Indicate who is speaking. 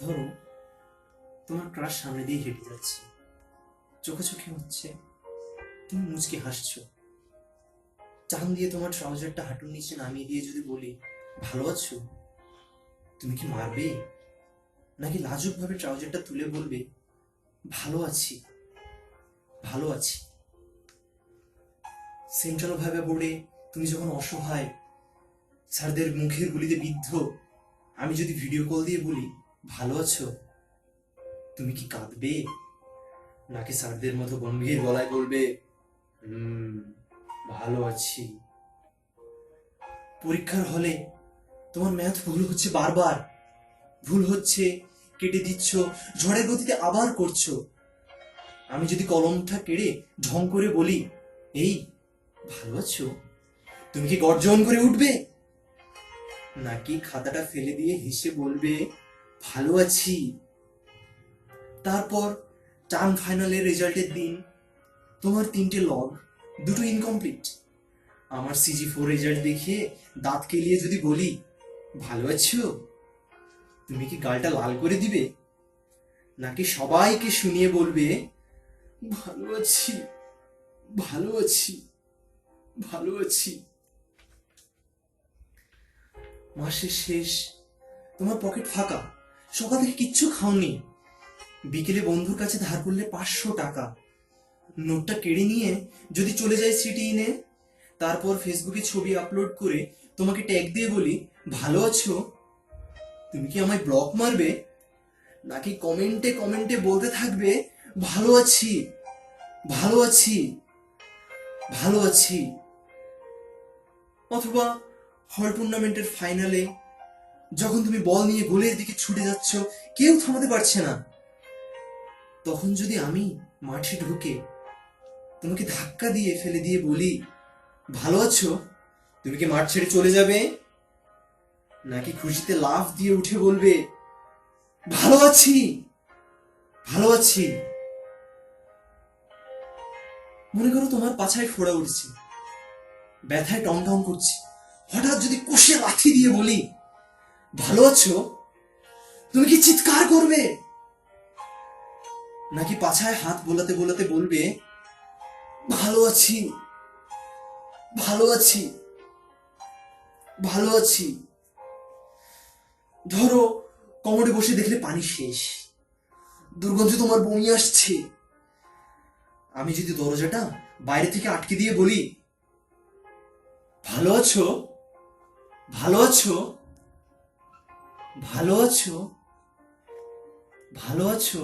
Speaker 1: ধরো, তোমার ক্রাশ সামনে দিয়ে হেঁটে যাচ্ছে। চোখে চোখে হচ্ছে, তুমি মুচকে হাসছো। চান দিয়ে তোমার ট্রাউজারটা হাঁটুর নিচে নামিয়ে দিয়ে যদি বলি, ভালো আছো? তুমি কি মারবে? নাকি লাজুক ভাবে ট্রাউজারটা তুলে বলবে, ভালো আছি ভালো আছি। সেন্ট্রাল ভাবে বোর্ডে তুমি যখন অসহায়, স্যারদের মুখের গুলিতে বিদ্ধ, আমি যদি ভিডিও কল দিয়ে বলি ভালো আছো? তুমি কি কাঁদবে? নাকি স্যারদের মতো গম্ভীর গলায় বলবে, হুম, ভালো আছি পরীক্ষার হলে তোমার ম্যাথ ভুল হচ্ছে বারবার। ভুল হচ্ছে, কেটে দিচ্ছ, ঝড়ের গতিতে আবার করছ। আমি যদি কলমটা কেড়ে ঢং করে বলি, এই, ভালো আছো? তুমি কি গর্জন করে উঠবে? নাকি খাতাটা ফেলে দিয়ে হেসে বলবে ভালো আছি। তারপর টার্ম ফাইনালের রেজাল্টের দিন। তোমার তিনটে লগ দুটো ইনকমপ্লিট আমার সিজি ফোর রেজাল্ট দেখিয়ে দাঁত কেলিয়ে যদি বলি, ভালো আছো? তুমি কি গালটা লাল করে দিবে? নাকি সবাইকে শুনিয়ে বলবে, ভালো আছি ভালো আছি ভালো আছি। মাসের শেষ, তোমার পকেট ফাঁকা। সকাল থেকে কিচ্ছু খাওনি। বিকেলে বন্ধুর কাছে ধার করলে পাঁচশো টাকা। নোটটা কেড়ে নিয়ে যদি চলে যায় সিটি ইনে তারপর ফেসবুকে ছবি আপলোড করে তোমাকে ট্যাগ দিয়ে বলি, ভালো আছো? তুমি কি আমায় ব্লক মারবে? নাকি কমেন্টে কমেন্টে বলতে থাকবে, ভালো আছি ভালো আছি ভালো আছি? অথবা হল টুর্নামেন্টের ফাইনালে যখন তুমি বল নিয়ে গোলের দিকে ছুটে যাচ্ছ, কেউ থামাতে পারছে না। তখন যদি আমি মাঠে ঢুকে তোমাকে ধাক্কা দিয়ে ফেলে দিয়ে বলি, ভালো আছো? তুমি কি মাঠ ছেড়ে চলে যাবে? নাকি খুশিতে লাফ দিয়ে উঠে বলবে, ভালো আছি ভালো আছি মনে করো তোমার পাছায় ফোড়া উঠছে। ব্যথায় টং টং করছে। হঠাৎ যদি কষে লাথি দিয়ে বলি ভালো আছো? তুমি কি চিৎকার করবে? নাকি পাছায় হাত বোলাতে বোলাতে বলবে, ভালো আছি ভালো আছি ভালো আছি। ধরো কমরে বসে দেখলে পানি শেষ, দুর্গন্ধ তোমার বমি আসছে। আমি যদি দরজাটা বাইরে থেকে আটকে দিয়ে বলি, ভালো আছো? ভালো আছো? ভালো আছো? ভালো আছো?